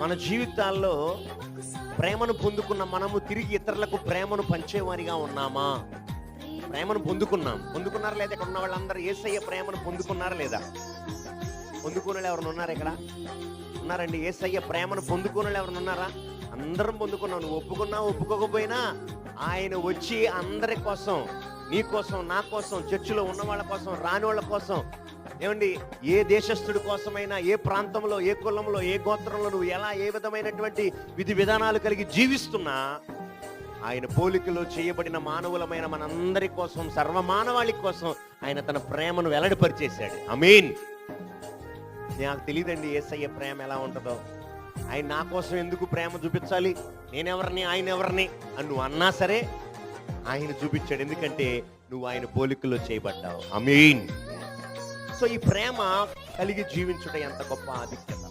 మన జీవితాల్లో ప్రేమను పొందుకున్న మనము తిరిగి ఇతరులకు ప్రేమను పంచేవారిగా ఉన్నామా? ప్రేమను పొందుకున్నాం. పొందుకున్నారా లేదా ఇక్కడ ఉన్న వాళ్ళందరూ? ఏసయ్య ప్రేమను పొందుకున్నారా లేదా? పొందుకునే వాళ్ళు ఎవరైనా ఉన్నారు ఇక్కడ? ఉన్నారండి. ఏసయ్య ప్రేమను పొందుకునే వాళ్ళు ఎవరైనా ఉన్నారా? అందరం పొందుకున్నాం. నువ్వు ఒప్పుకున్నా ఒప్పుకోకపోయినా ఆయన వచ్చి అందరి కోసం నీ కోసం నా కోసం చర్చిలో ఉన్న వాళ్ళ కోసం రాని వాళ్ళ కోసం ఏమండి ఏ దేశస్థుడి కోసమైనా ఏ ప్రాంతంలో ఏ కులంలో ఏ గోత్రంలో నువ్వు ఎలా ఏ విధమైనటువంటి విధి విధానాలు కలిగి జీవిస్తున్నా ఆయన పోలికలో చేయబడిన మానవులమైన మనందరి కోసం సర్వమానవాళి కోసం ఆయన తన ప్రేమను వెల్లడిపరిచేశాడు. అమీన్ నాకు తెలియదండి ఏసయ్య ప్రేమ ఎలా ఉంటుందో. ఆయన నా కోసం ఎందుకు ప్రేమ చూపించాలి? నేనెవరిని ఆయన ఎవరిని అని నువ్వు అన్నా సరే ఆయన చూపించాడు. ఎందుకంటే నువ్వు ఆయన పోలికలో చేయబడ్డావు. అమీన్ సో ఈ ప్రేమ కలిగి జీవించడం ఎంత గొప్ప ఆధిక్యత.